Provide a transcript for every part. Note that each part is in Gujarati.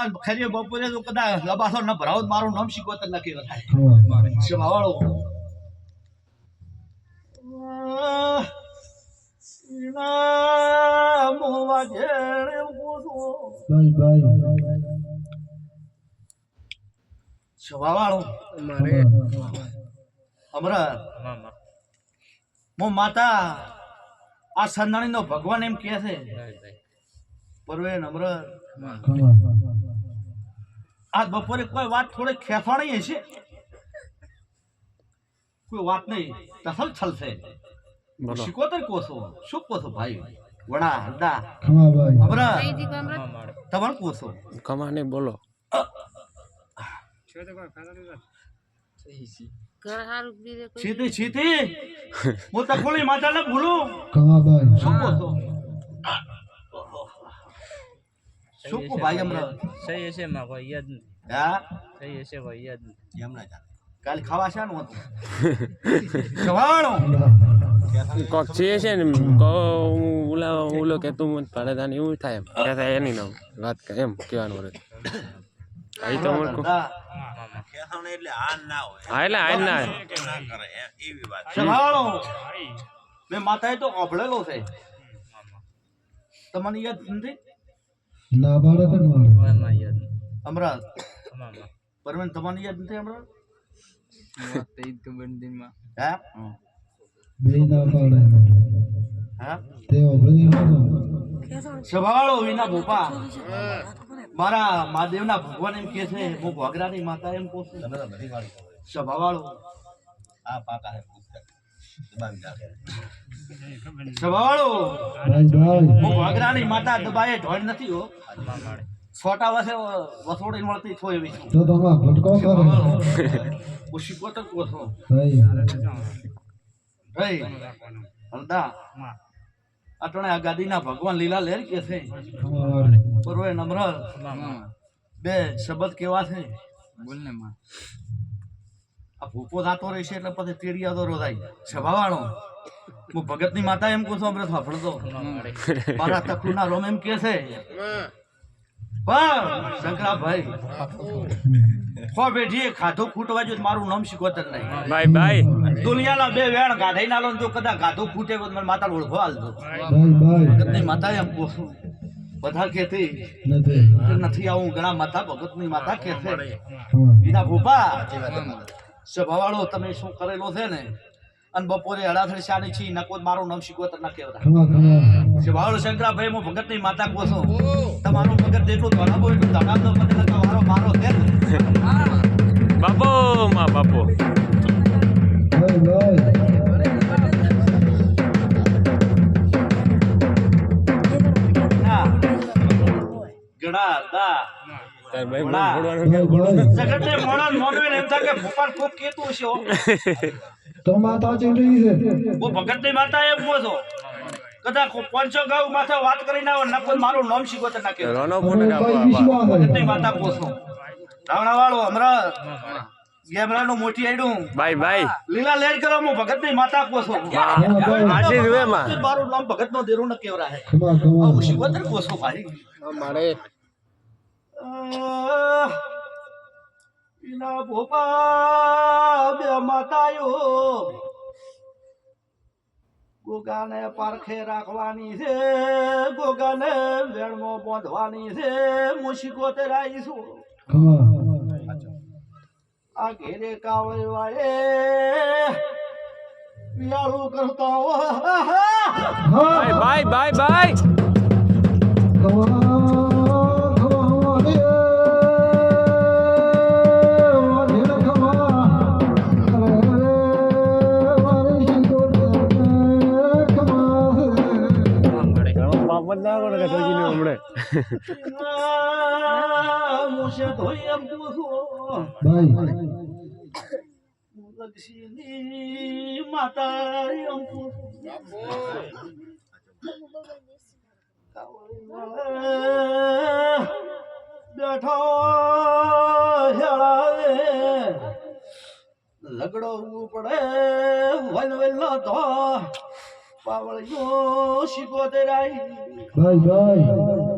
અને ખરી બપોરે તો કદાચ લબાસો ન ભરાવો મારું નામ શીખવતર નક્કી થાય શિવાવાળો. બાય બાય હમણાં. મો માતા આ સંદાણી નો ભગવાન એમ કે છે. પરવે હમણાં આજ બપોરે કોઈ વાત થોડે ખેફાણી હશે? કોઈ વાત નહીં. તસલ છલશે શીખોતર કોસો શું કોસો ભાઈ? વડા હરદા અમરા તમાર તમારે કોસો કમાને બોલો. છીતી છીતી. હું તકોલી માતાને ભૂલું કમા ભાઈ. શું કોસો શું કો ભાઈ હમણાં? સહી હશે માં કોઈ યાદ નથી હા? સહી હશે કોઈ યાદ નથી કાલ ખાવા શાનું હતું. ખવાણો કોક છે છે ને કો ઓલા ઓલો કે તું મત પડે તાને એવું થાય એમ. કે થાય એની નામ વાત કે એમ કહેવાનું રહે આઈ તો મને ના હોય. હા એટલે આ ના સવાળો મેં માતાએ તો ઓભળેલો છે. તમને યાદ નથી? ના બાળક છે મારે. યાદ અમરાજ. પરમેન તમને યાદ નથી અમરાજ? માં હા? બે ના પાડે હા? તે ઓબળી હતો. સવાળો વિના ભોપા. મારા મહાદેવના ભગવાન એમ કે છે હું ભોગરાની માતા એમ કહું છું. સભાવાળો સભાવાળો ભાઈ ભાઈ હું ભોગરાની માતા દબાએ ઢોળ નથી હો. છોટા વર્ષે વસોડી મળતી છો એવી તો તમે ભટકો કરે હું શીખવતો જ કહું ભાઈ. ભાઈ હરદા. અટણે આ ગાદીના ભગવાન લીલા લેર કે છે? અમારે નમ્ર. બે શબ્દ કેવા છે? બોલ ને માં. આ ભૂપો થતો રહેશે એટલે પછી ટેડિયા તો રોધાય. સ્વભાવાળો હું ભગતની માતા એમ કહું છું અમૃત સાંભળતો મારા. તકુના રોમ એમ કે છે. પણ શંકરાભાઈ કો બેઠી ખાધું ફૂટવા જો મારું નામ શીખવતર નહીં. ભાઈ ભાઈ. દુનિયાના બે વેણ ગાધાઈ ના લો ને જો કદાચ ગાધું ફૂટે તો મને માતા ઓળખો આલતો ભાઈ ભાઈ. ભગતની માતા એમ કહું છું. બધા કહેતી નથી. કે નથી આવું ઘણા માતા ભગતની માતા કે છે. બીના ભૂપા સ્વભાવાળો તમે શું કરેલો છે ને? અને બપોરે અડાથડી સાડી છી નકોત મારું નામ શીખવતર ના ખમા ખમા સ્વભાવાળો શંકરાભાઈ હું ભગતની માતા કહો છો તમારું ભગત જેટલું ધડાબો એટલું ધડાબો મને તમારો મારો છે ને બાપો માં બાપો. ગણા દા. તાર ભાઈ મોડવાનું વડા. બોલવાનું ભાઈ ભાઈ જગતે ને એમ થાય કે ભૂપાલ ખૂબ કેતું છે. તો માતા ચીટી છે? હું ભગતની માતા એમ કહું છું. કદાચ પાંચસો ગાઉ માથે વાત કરીને આવો નકો મારું નામ શીખવતર ના કહેતા રોનો ફોન ભગતની માતા કહું છું. રાવણાવાળો હમણાં ગેમરાનું મોટી આયડું. Bye bye. લીલા લેર કરો હું ભગતની માતા કહું છો. આશીષ વે માં. મારું નામ ભગતનો ન કેવરા હે ભાઈ. મારે ઈના ભોપા બે માતાયો. ગોગાને પારખે રાખવાની છે ગોગાને વેણમાં બાંધવાની છે મુશીકો તે રાઈશું. આ ઘેરે કાવળ વાળે પિયાળું કરતા હોય. બાય બાય બાય બાય લક્ષ્મી માતા બેઠો લગડો પડે વન વેલો તો પાવળિયો શીખો તેરાઈ ભાઈ ભાઈ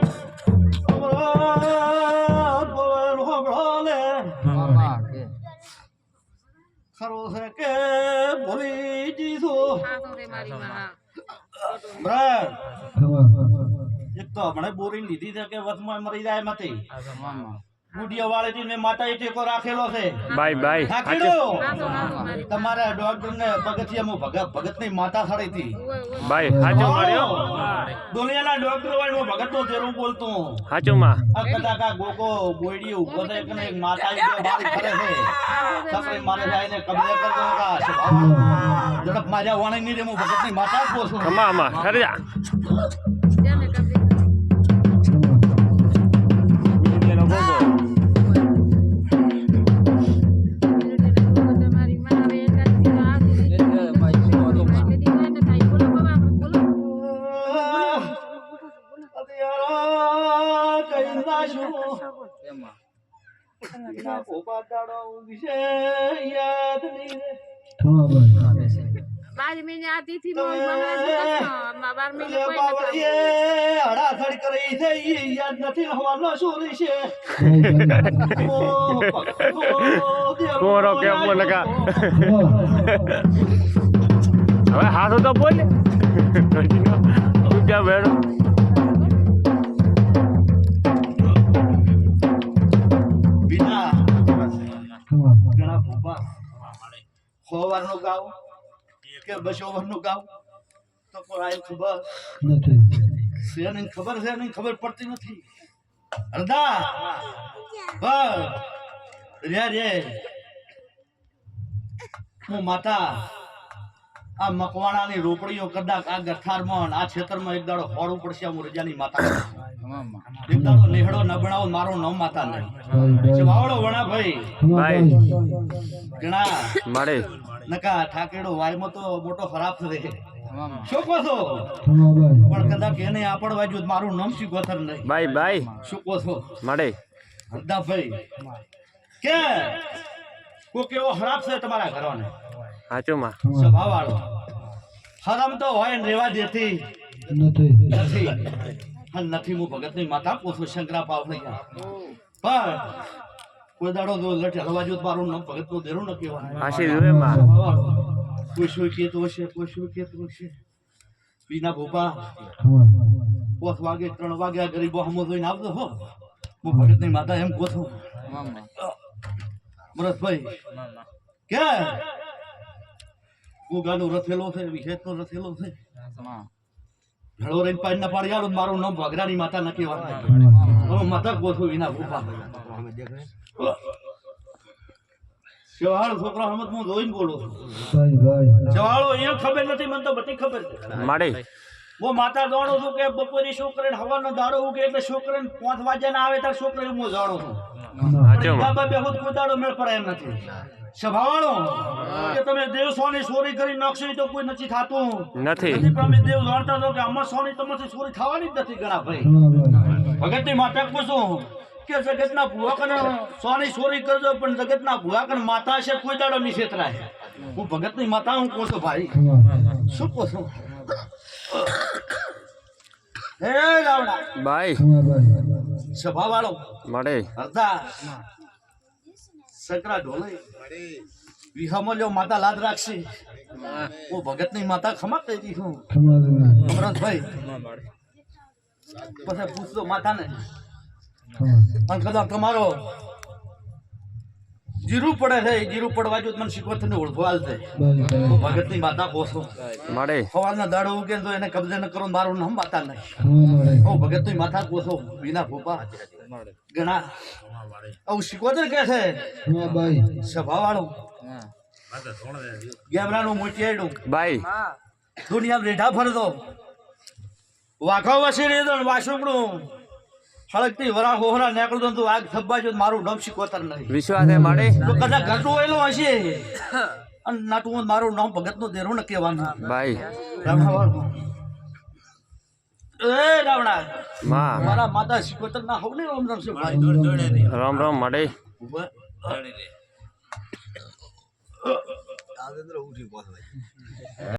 ખરો છે કે. ભૂલી બ્રર એક તો હમણાં બોરિંગ લીધી છે કે વચમાં મરી જાય મતી ગુડિયા મેં ટેકો રાખેલો છે. Bye bye. નાખીડો તમારા ડોક્ટર ને પગથિયામાં ભગત ભગતની માતા સડી હતી બાય. હાચો માર્યો? દુનિયાના ડોક્ટર હું ભગત નો તેરું બોલતો હાચો માં. આ કદાચ ગોકો બોયડી ઊભો થાય કે એક માતા ઈ જો બારી ફરે છે. સપરે મારે જાય ને કબજે કરતો કા ઝડપ માર્યા વાણી ની રે હું ભગતની માતા જ બોલું કમામાં ખરજા બીજેનો બાર મહિને આતી થી બાર મહિને કોઈ હડાથડ કરી છે ઈ યાદ નથી હવાનો શું છે કોરો કેમ કા હવે હાથો તો બોલ. તું ક્યાં બેઠો? સો વારનો ગાવ કે બસો વારનો ગાવ તો આય ખબર. છે નહીં ખબર છે? નહીં ખબર પડતી નથી. અર્ધા બસ. રે રે. હું માતા. આ મકવાણાની રોપડીઓ કદાચ આ ગઠારમાં આ ક્ષેત્રમાં એક દાડો હોડવું પડશે હું રજાની માતા એક દાડો નેહડો ન બનાવો મારું નામ માતા નહીં જવાવડો વણા ભાઈ. ભાઈ. ઘણા મારે નકા ઠાકેડો વાયમાં તો મોટો ખરાબ થશે શું કહો છો? પણ કદાચ એને આપણ વાજુ મારું નામ શું ગોથર નહીં. ભાઈ બાય શું કહો છો મારે હરદાભાઈ કે? કોક એવો ખરાબ છે તમારા ઘરોને હાચો માં. સ્વભાવ વાળો હરમ તો હોય ને રેવા દેતી. નથી. નથી નથી હું ભગતની માતા પૂછું શંકરા પાવ થઈ ગયા. પણ કોઈ દાડો જો લટ હલવા જો મારું નામ ભગતનું દેરું ન જોવે માં હશે કોઈ શું કહેતું હશે બીના ભોપા પોત વાગે ત્રણ વાગે આ ગરીબો હમો જોઈને આવતો હો. હું ભગતની માતા એમ કહું છું. ભરતભાઈ કે ગાડું રથેલો છે વિશેષનો રથેલો છે. ભેળો રહીને પાડી ના પાડી આવો મારું નામ ભગરાની માતા નક્કી વાત હું. માતા કહું છું વિના ભૂપા શેવાળ છોકરા હમત હું જોઈને બોલું છું. બાય બાય અહીંયા ખબર નથી મને તો બધી ખબર છે. મારે હું માતા જાણું છું કે બપોરે છોકરીને હવાનો દાડો ઉગે એટલે છોકરીને પાંચ વાગ્યા ના આવે ત્યારે છોકરીને હું જાણું છું. બાબા બે હું દાડો મેળ પડે એમ નથી. સ્વભાવાળો કે તમે દેવ સોની ચોરી કરી નાખશો તો કોઈ નથી થાતું? નથી. નથી પણ અમે દેવ જાણતા છો કે અમર સોની તમારી ચોરી થવાની જ નથી ઘણા ભાઈ. ભગતની માતા પૂછું કે જગતના ભુવા કને સોની ચોરી કરજો પણ જગતના ભુવા કને માતા છે કોઈ દાડો નિષેતરાય હું ભગતની માતા હું કહું છું ભાઈ. શું કહું છું? હે ગાવડા બાય. સ્વભાવવાળો મારે હરદા સકરા ઢોલે વિહામાં લ્યો માતા લાદ રાખશે. ભગતની માતા ખમા કહી દી છું અમરતભાઈ પછી પૂછતો માતાને અને કદાચ તમારો જીરું પડે છે એ જીરું પડવા જો મને શીખવત ને ઓળખો હાલશે ભગત ભગતની માતા પોસો. મારે સવારના દાડો ઉગે તો એને કબજે ન કરો મારું નામ માતા નહીં. હું ભગતની માતા પોસો. વિના ભૂપા ઘણા. આવું શીખવત કે છે? સ્વભાવવાળો ગેમરાનું મોટિયાડું બાય દુનિયા રેઢા ફરતો. વાઘો વસી રહ્યો ને વાસુકડું હળકતી વરા હોહરા નીકળતો ને તું આગ થબ્બા જો મારું નામ શીખવતર નહીં. વિશ્વાસ તો કદાચ ઘટું એલો હશે. અને નાટું મારું નામ ભગતનું દેરું ન કહેવાનું. બાય રમાવાળું. એ રાવણા માં. મારા માતા શિકોતર ના હોવ ને ઓમ રમશે ભાઈ? રામ રામ મળે.